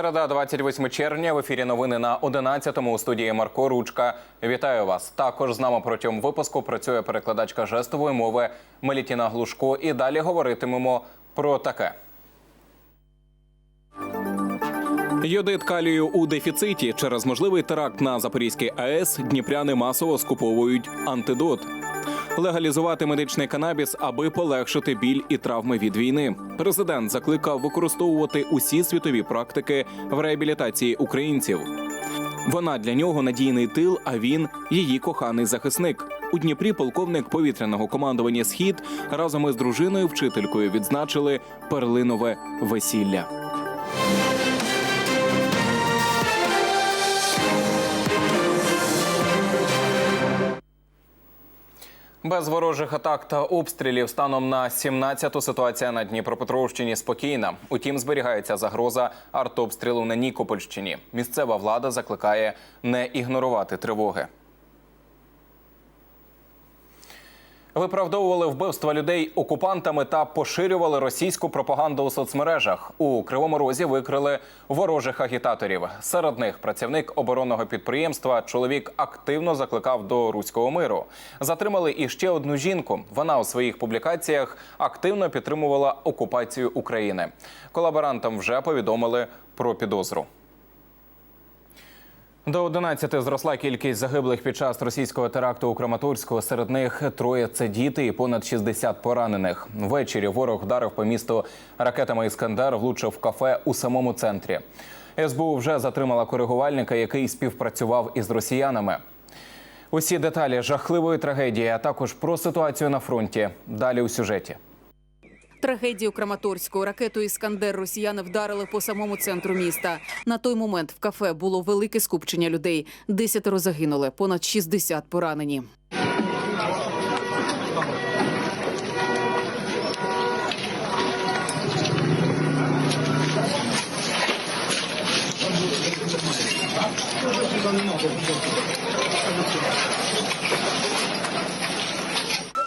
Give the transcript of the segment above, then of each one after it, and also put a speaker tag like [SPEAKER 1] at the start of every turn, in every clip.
[SPEAKER 1] Середа, 28 червня. В ефірі новини на 11-му у студії Марко Ручка. Вітаю вас. Також з нами протягом випуску працює перекладачка жестової мови Мелітіна Глушко. І далі говоритимемо про таке. Йодит калію у дефіциті через можливий теракт на Запорізькій АЕС дніпряни масово скуповують антидот. Легалізувати медичний канабіс, аби полегшити біль і травми від війни. Президент закликав використовувати усі світові практики в реабілітації українців. Вона для нього надійний тил, а він її коханий захисник. У Дніпрі полковник повітряного командування Схід разом із дружиною вчителькою відзначили перлинове весілля. Без ворожих атак та обстрілів станом на 17-ту ситуація на Дніпропетровщині спокійна. Утім, зберігається загроза артобстрілу на Нікопольщині. Місцева влада закликає не ігнорувати тривоги. Виправдовували вбивства людей окупантами та поширювали російську пропаганду у соцмережах. У Кривому Розі викрили ворожих агітаторів. Серед них працівник оборонного підприємства. Чоловік активно закликав до руського миру. Затримали і ще одну жінку. Вона у своїх публікаціях активно підтримувала окупацію України. Колаборантам вже повідомили про підозру. До 11 зросла кількість загиблих під час російського теракту у Краматорську. Серед них троє це діти і понад 60 поранених. Ввечері ворог вдарив по місту ракетами Іскандер, влучив кафе у самому центрі. СБУ вже затримала коригувальника, який співпрацював із росіянами. Усі деталі жахливої трагедії, а також про ситуацію на фронті. Далі у сюжеті.
[SPEAKER 2] Трагедію Краматорську ракету Іскандер росіяни вдарили по самому центру міста. На той момент в кафе було велике скупчення людей. Десятеро загинули, понад 60 поранені.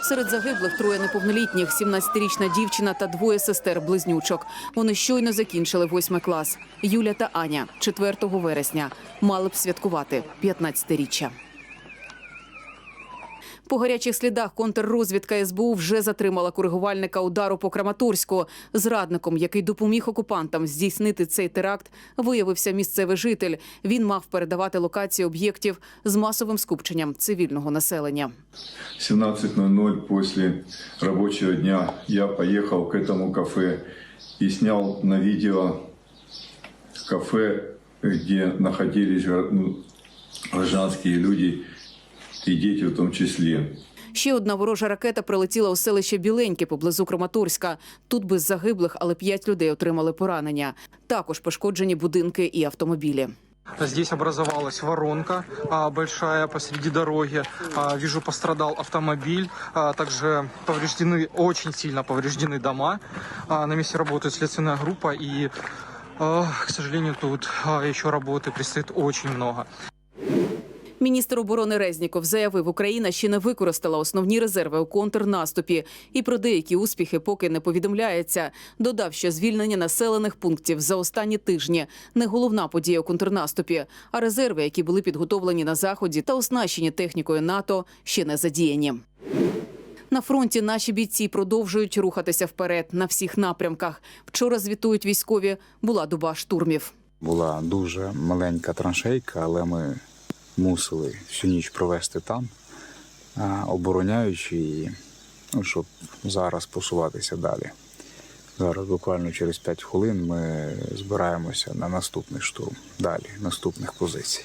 [SPEAKER 2] Серед загиблих троє неповнолітніх, 17-річна дівчина та двоє сестер-близнючок. Вони щойно закінчили восьмий клас. Юля та Аня 4 вересня мали б святкувати 15-річчя. По гарячих слідах контррозвідка СБУ вже затримала коригувальника удару по Краматорську. Зрадником, який допоміг окупантам здійснити цей теракт, виявився місцевий житель. Він мав передавати локації об'єктів з масовим скупченням цивільного населення.
[SPEAKER 3] 17.00 после рабочего дня я поехал к этому кафе и снял на видео кафе, где находились гра- ну, люди и дети в том числе.
[SPEAKER 2] Ще одна ворожа ракета прилетіла у селище Біленьке поблизу Краматорська. Тут без загиблих, але п'ять людей отримали поранення. Також пошкоджені будинки і автомобілі.
[SPEAKER 4] Здесь образовалась воронка а, большая посреди дороги. А, вижу, пострадал автомобиль. А, также повреждены, очень сильно повреждены дома. А, на месте работает следственная группа. И, а, к сожалению, тут а, еще работы предстоит очень много.
[SPEAKER 2] Міністр оборони Резніков заявив, Україна ще не використала основні резерви у контрнаступі, і про деякі успіхи поки не повідомляється. Додав, що звільнення населених пунктів за останні тижні не головна подія у контрнаступі, а резерви, які були підготовлені на заході та оснащені технікою НАТО, ще не задіяні. На фронті наші бійці продовжують рухатися вперед на всіх напрямках. Вчора звітують військові. Була доба штурмів.
[SPEAKER 5] Була дуже маленька траншейка, але ми мусили всю ніч провести там, обороняючи її, ну, щоб зараз посуватися далі. Зараз буквально через 5 хвилин ми збираємося на наступний штурм, далі, наступних позицій.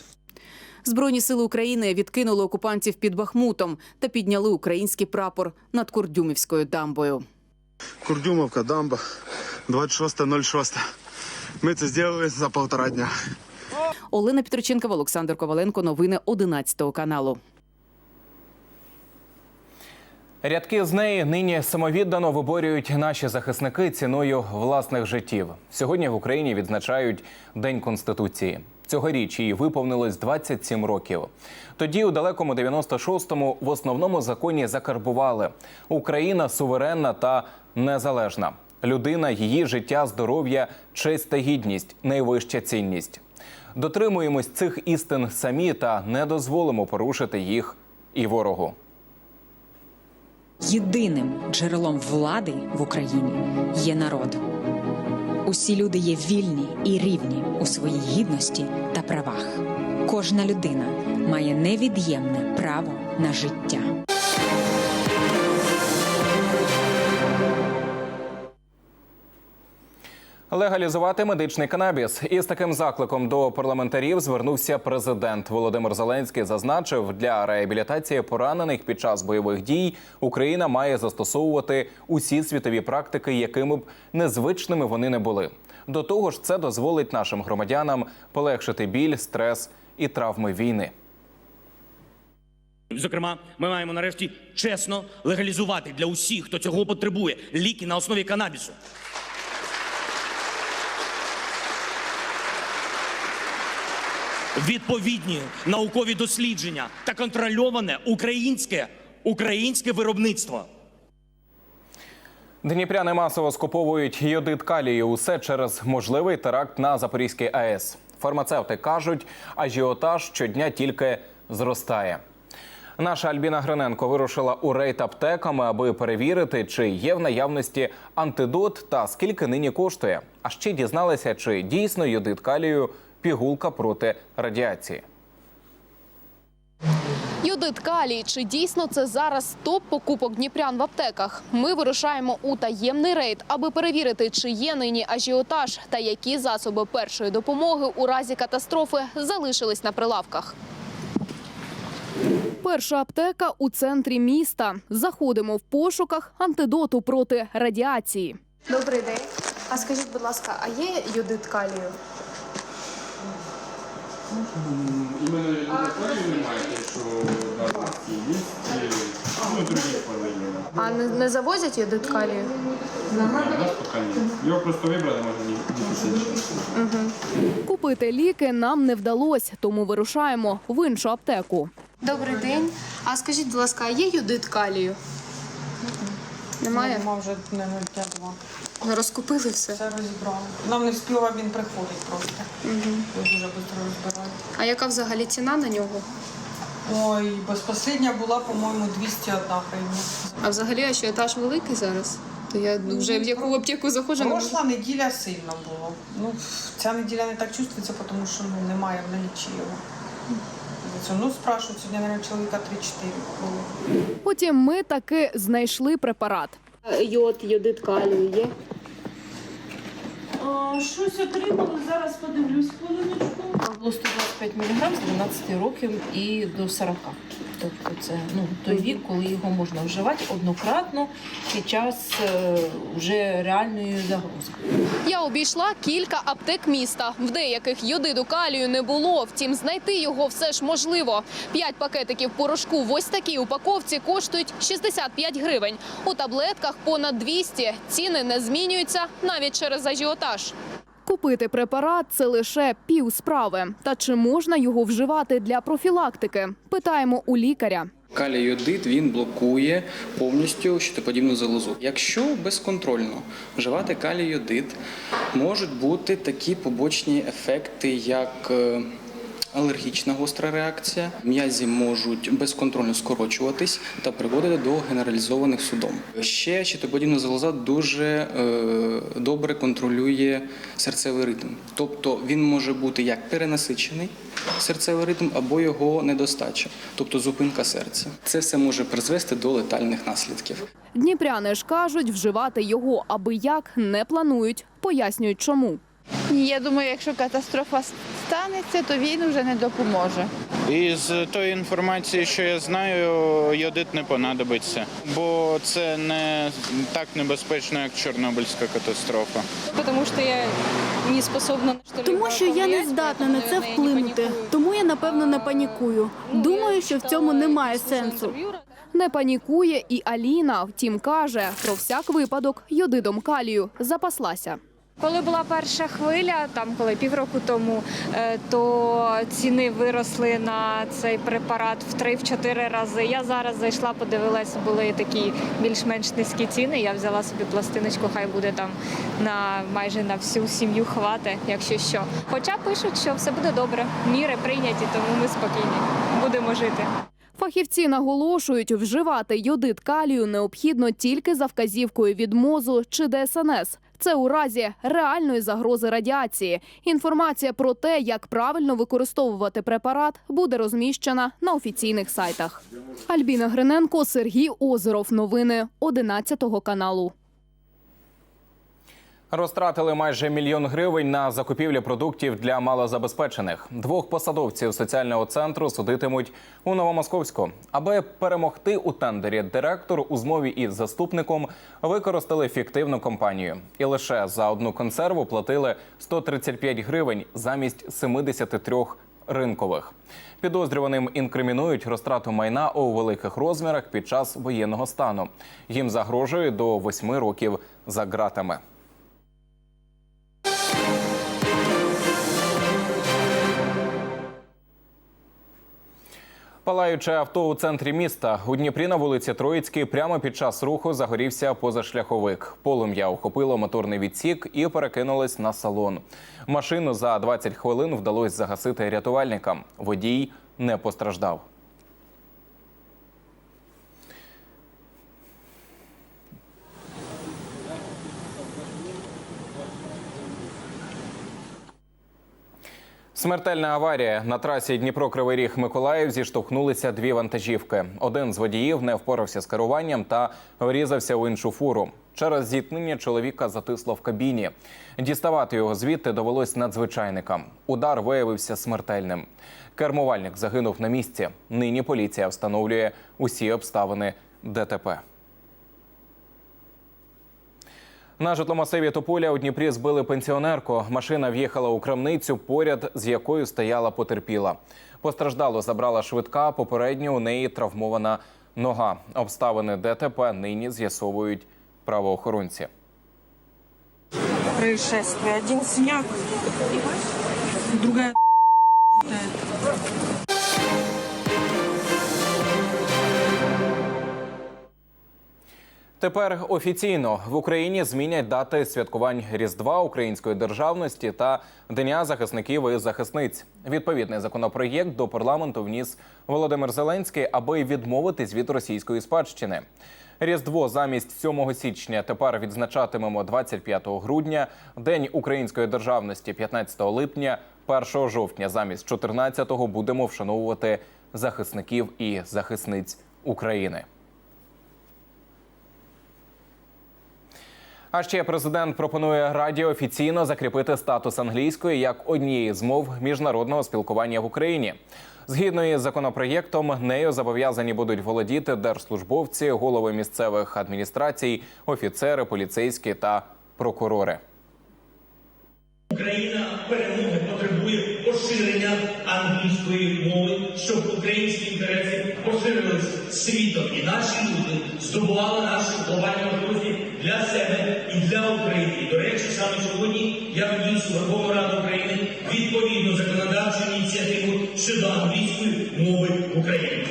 [SPEAKER 2] Збройні сили України відкинули окупантів під Бахмутом та підняли український прапор над Курдюмівською дамбою.
[SPEAKER 6] Курдюмовка, дамба, 26.06. Ми це зробили за півтора дня.
[SPEAKER 2] Олена Петриченкова, Олександр Коваленко. Новини 11 каналу.
[SPEAKER 1] Рядки з неї нині самовіддано виборюють наші захисники ціною власних життів. Сьогодні в Україні відзначають День Конституції. Цьогоріч їй виповнилось 27 років. Тоді, у далекому 96-му, в основному законі закарбували Україна суверенна та незалежна. Людина, її життя, здоров'я, честь та гідність найвища цінність. Дотримуємось цих істин самі та не дозволимо порушити їх і ворогу.
[SPEAKER 7] Єдиним джерелом влади в Україні є народ. Усі люди є вільні і рівні у своїй гідності та правах. Кожна людина має невід'ємне право на життя.
[SPEAKER 1] Легалізувати медичний канабіс із таким закликом до парламентарів звернувся президент Володимир Зеленський. Зазначив, для реабілітації поранених під час бойових дій Україна має застосовувати усі світові практики, якими б незвичними вони не були. До того ж, це дозволить нашим громадянам полегшити біль, стрес і травми війни.
[SPEAKER 8] Зокрема, ми маємо нарешті чесно легалізувати для усіх, хто цього потребує, ліки на основі канабісу. Відповідні наукові дослідження та контрольоване українське українське виробництво.
[SPEAKER 1] Дніпряни масово скуповують йодит калію. Усе через можливий теракт на Запорізькій АЕС. Фармацевти кажуть, ажіотаж щодня тільки зростає. Наша Альбіна Гриненко вирушила у рейд аптеками, аби перевірити, чи є в наявності антидот та скільки нині коштує. А ще дізналася, чи дійсно йодит калію пігулка проти радіації.
[SPEAKER 9] Йодит калій. Чи дійсно це зараз топ покупок дніпрян в аптеках? Ми вирушаємо у таємний рейд, аби перевірити, чи є нині ажіотаж та які засоби першої допомоги у разі катастрофи залишились на прилавках. Перша аптека у центрі міста. Заходимо в пошуках антидоту проти радіації.
[SPEAKER 10] Добрий день. А скажіть, будь ласка, а є йодит калію? А не, не завозять йодит калію?
[SPEAKER 11] Його просто вибрали, може не
[SPEAKER 9] Купити ліки нам не вдалося, тому вирушаємо в іншу аптеку.
[SPEAKER 10] Добрий день. А скажіть, будь ласка, а є йодит калію? Немає?
[SPEAKER 12] Нема вже не дня два.
[SPEAKER 10] Розкупили все.
[SPEAKER 12] Все розібрали. Нам не встигла, він приходить просто. Угу. Дуже швидко розбирають.
[SPEAKER 10] А яка взагалі ціна на нього?
[SPEAKER 12] Ой, безпосередня була, по-моєму, 201 гривня.
[SPEAKER 10] А взагалі ажіотаж великий зараз? То я вже в яку аптеку заходжу, не можу.
[SPEAKER 12] Прошла неділя сильно було. Ну, ця неділя не так чувствується, тому що ну, немає в налічі його. Це, Ну, спрашують, сьогодні, мабуть, чоловіка 3-4 було.
[SPEAKER 9] Потім ми таки знайшли препарат.
[SPEAKER 10] Йод, йодит калію є?
[SPEAKER 13] Щось отримали, зараз подивлюсь хвилиночку. Було 125 мг з 12 років і до 40. Тобто це ну, той вік, коли його можна вживати однократно під час е, вже реальної загрози.
[SPEAKER 9] Я обійшла кілька аптек міста. В деяких йодиду калію не було. Втім, знайти його все ж можливо. П'ять пакетиків порошку в ось такій упаковці коштують 65 гривень. У таблетках понад 200. Ціни не змінюються навіть через ажіотаж. Купити препарат це лише пів справи. Та чи можна його вживати для профілактики? Питаємо у лікаря.
[SPEAKER 14] Калій-йодид він блокує повністю щитоподібну залозу. Якщо безконтрольно вживати калій-йодид, можуть бути такі побочні ефекти, як е, алергічна гостра реакція, м'язі можуть безконтрольно скорочуватись та приводити до генералізованих судом. Ще щитоподібна залоза дуже е, добре контролює серцевий ритм, тобто він може бути як перенасичений серцевий ритм або його недостача, тобто зупинка серця. Це все може призвести до летальних наслідків.
[SPEAKER 9] Дніпряни ж кажуть, вживати його аби як не планують. Пояснюють, чому.
[SPEAKER 13] Я думаю, якщо катастрофа станеться, то він вже не допоможе.
[SPEAKER 11] Із тої інформації, що я знаю, йодит не понадобиться, бо це не так небезпечно, як Чорнобильська катастрофа.
[SPEAKER 13] Тому що я не способна
[SPEAKER 10] Тому що я не здатна на це вплинути. Тому я напевно не панікую. Думаю, що в цьому немає сенсу.
[SPEAKER 9] Не панікує і Аліна. Втім, каже, про всяк випадок йодидом калію запаслася.
[SPEAKER 15] Коли була перша хвиля, там коли півроку тому, е, то ціни виросли на цей препарат в 3-4 рази. Я зараз зайшла, подивилася, були такі більш-менш низькі ціни. Я взяла собі пластиночку, хай буде там на майже на всю сім'ю хвати, якщо що. Хоча пишуть, що все буде добре, міри прийняті, тому ми спокійні, будемо жити.
[SPEAKER 16] Фахівці наголошують, вживати йодит калію необхідно тільки за вказівкою від МОЗу чи ДСНС. Це у разі реальної загрози радіації. Інформація про те, як правильно використовувати препарат, буде розміщена на офіційних сайтах. Альбіна Гриненко, Сергій Озеров. Новини 11 каналу.
[SPEAKER 1] Розтратили майже мільйон гривень на закупівлі продуктів для малозабезпечених. Двох посадовців соціального центру судитимуть у Новомосковську. Аби перемогти у тендері, директор у змові із заступником використали фіктивну компанію. І лише за одну консерву платили 135 гривень замість 73 ринкових. Підозрюваним інкримінують розтрату майна у великих розмірах під час воєнного стану. Їм загрожує до восьми років за ґратами. Палаюче авто у центрі міста у Дніпрі на вулиці Троїцькій прямо під час руху загорівся позашляховик. Полум'я охопило моторний відсік і перекинулось на салон. Машину за 20 хвилин вдалося загасити рятувальникам. Водій не постраждав. Смертельна аварія на трасі Дніпро-Кривий Ріг Миколаїв зіштовхнулися дві вантажівки. Один з водіїв не впорався з керуванням та врізався у іншу фуру. Через зіткнення чоловіка затисло в кабіні. Діставати його звідти довелось надзвичайникам. Удар виявився смертельним. Кермувальник загинув на місці. Нині поліція встановлює усі обставини ДТП. На житломасиві Тополя у Дніпрі збили пенсіонерку. Машина в'їхала у крамницю, поряд з якою стояла потерпіла. Постраждало забрала швидка. Попередньо у неї травмована нога. Обставини ДТП нині з'ясовують правоохоронці.
[SPEAKER 17] происшествие. Один синяк, другая
[SPEAKER 1] Тепер офіційно в Україні змінять дати святкувань Різдва української державності та Дня захисників і захисниць. Відповідний законопроєкт до парламенту вніс Володимир Зеленський, аби відмовитись від російської спадщини. Різдво замість 7 січня тепер відзначатимемо 25 грудня, День української державності 15 липня, 1 жовтня замість 14-го будемо вшановувати захисників і захисниць України. А ще президент пропонує Раді офіційно закріпити статус англійської як однієї з мов міжнародного спілкування в Україні. Згідно із законопроєктом, нею зобов'язані будуть володіти держслужбовці, голови місцевих адміністрацій, офіцери, поліцейські та прокурори.
[SPEAKER 8] Україна перемоги потребує поширення англійської мови, щоб українські інтереси поширились світом, і наші люди здобували наші глобальні можливості для себе і для України. До речі, саме сьогодні я вніс у Верховну Раду України відповідну законодавчу ініціативу щодо англійської мови в Україні.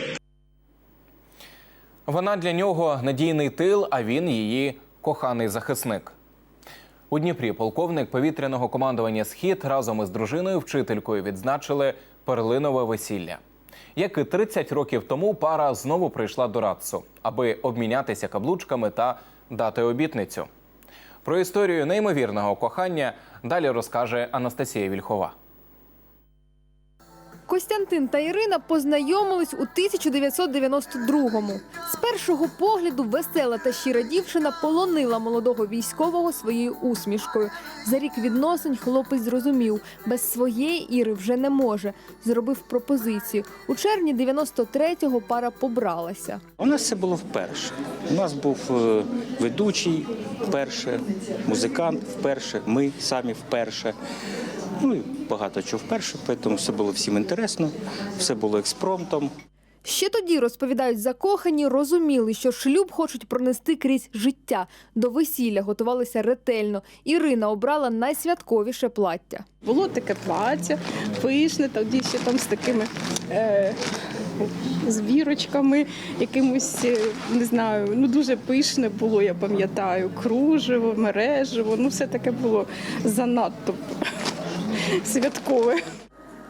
[SPEAKER 1] Вона для нього надійний тил, а він її коханий захисник. У Дніпрі полковник повітряного командування Схід разом із дружиною вчителькою відзначили перлинове весілля. Як і 30 років тому, пара знову прийшла до Радцу, аби обмінятися каблучками та дати обітницю. Про історію неймовірного кохання далі розкаже Анастасія Вільхова.
[SPEAKER 16] Костянтин та Ірина познайомились у 1992-му. З першого погляду весела та щира дівчина полонила молодого військового своєю усмішкою. За рік відносин хлопець зрозумів, без своєї Іри вже не може. Зробив пропозицію. У червні 93-го пара побралася.
[SPEAKER 18] У нас це було вперше. У нас був е, ведучий вперше, музикант вперше, ми самі вперше. Ну і багато чого вперше, тому все було всім інтересно, все було експромтом.
[SPEAKER 17] Ще тоді розповідають закохані, розуміли, що шлюб хочуть пронести крізь життя. До весілля готувалися ретельно. Ірина обрала найсвятковіше плаття.
[SPEAKER 19] Було таке плаття, пишне, тоді ще там з такими е, з вірочками, якимось, е, не знаю, ну дуже пишне було, я пам'ятаю, кружево, мережево, ну все таке було занадто святкове.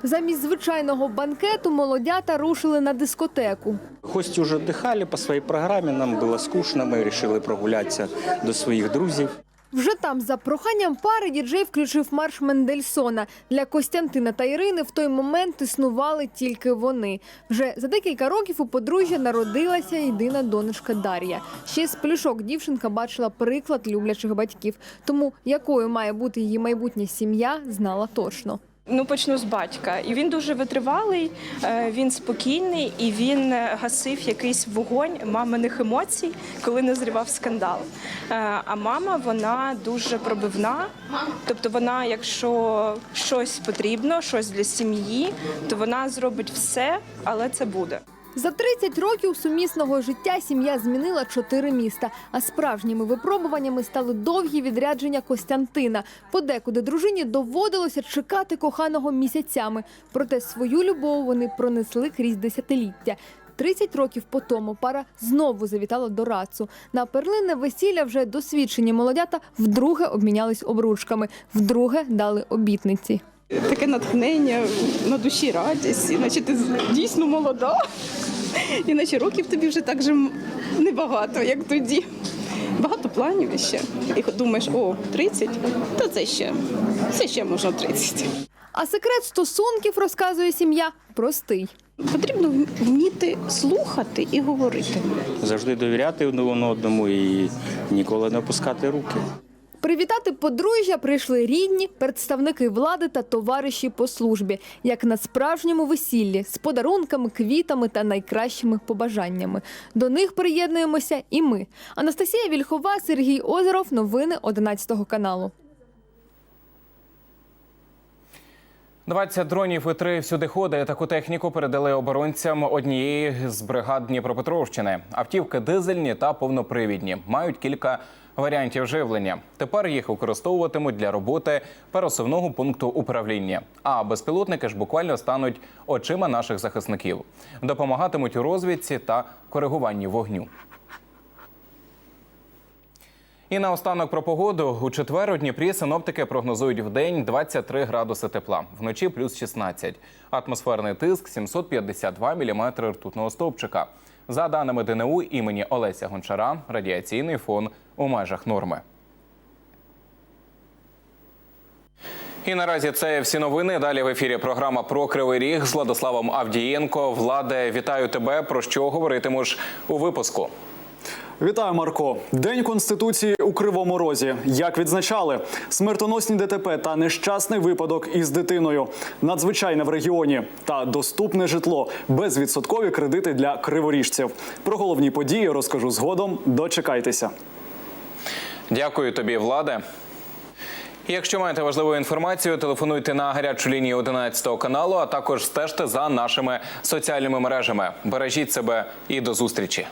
[SPEAKER 17] Замість звичайного банкету молодята рушили на дискотеку.
[SPEAKER 18] Гості вже дихали по своїй програмі, нам було скучно, ми вирішили прогулятися до своїх друзів.
[SPEAKER 17] Вже там, за проханням пари, діджей включив марш Мендельсона. Для Костянтина та Ірини в той момент існували тільки вони. Вже за декілька років у подружжя народилася єдина донечка Дар'я. Ще з плюшок дівчинка бачила приклад люблячих батьків. Тому якою має бути її майбутня сім'я, знала точно.
[SPEAKER 19] Ну, почну з батька. І він дуже витривалий, е, він спокійний і він е, гасив якийсь вогонь маминих емоцій, коли назрівав скандал. Е, А мама вона дуже пробивна. Тобто, вона, якщо щось потрібно, щось для сім'ї, то вона зробить все, але це буде.
[SPEAKER 17] За 30 років сумісного життя сім'я змінила чотири міста. А справжніми випробуваннями стали довгі відрядження Костянтина. Подекуди дружині доводилося чекати коханого місяцями. Проте свою любов вони пронесли крізь десятиліття. 30 років по тому пара знову завітала до Рацу. На перлинне весілля вже досвідчені молодята вдруге обмінялись обручками, вдруге дали обітниці.
[SPEAKER 19] Таке натхнення, на душі радість, іначе ти дійсно молода, іначе років тобі вже так же небагато, як тоді. Багато планів ще. І думаєш, о, 30, то це ще, це ще можна 30.
[SPEAKER 17] А секрет стосунків, розказує сім'я, простий.
[SPEAKER 19] Потрібно вміти слухати і говорити.
[SPEAKER 18] Завжди довіряти один одному і ніколи не опускати руки.
[SPEAKER 17] Привітати подружжя прийшли рідні, представники влади та товариші по службі, як на справжньому весіллі з подарунками, квітами та найкращими побажаннями. До них приєднуємося і ми. Анастасія Вільхова, Сергій Озеров. Новини 11 каналу.
[SPEAKER 1] 20 дронів і три всюдиходи таку техніку передали оборонцям однієї з бригад Дніпропетровщини. Автівки дизельні та повнопривідні мають кілька варіантів живлення. Тепер їх використовуватимуть для роботи пересувного пункту управління. А безпілотники ж буквально стануть очима наших захисників, допомагатимуть у розвідці та коригуванні вогню. І наостанок про погоду. У четвер у Дніпрі синоптики прогнозують в день 23 градуси тепла, вночі плюс 16. Атмосферний тиск 752 міліметри ртутного стовпчика. За даними ДНУ імені Олеся Гончара, радіаційний фон у межах норми. І наразі це всі новини. Далі в ефірі програма про Кривий Ріг з Владиславом Авдієнко. Владе, вітаю тебе. Про що говоритимеш у випуску?
[SPEAKER 20] Вітаю, Марко. День конституції у Кривому Розі. Як відзначали, смертоносні ДТП та нещасний випадок із дитиною, надзвичайне в регіоні та доступне житло, безвідсоткові кредити для криворіжців. Про головні події розкажу згодом. Дочекайтеся.
[SPEAKER 1] Дякую тобі, Владе. Якщо маєте важливу інформацію, телефонуйте на гарячу лінію 11 каналу, а також стежте за нашими соціальними мережами. Бережіть себе і до зустрічі.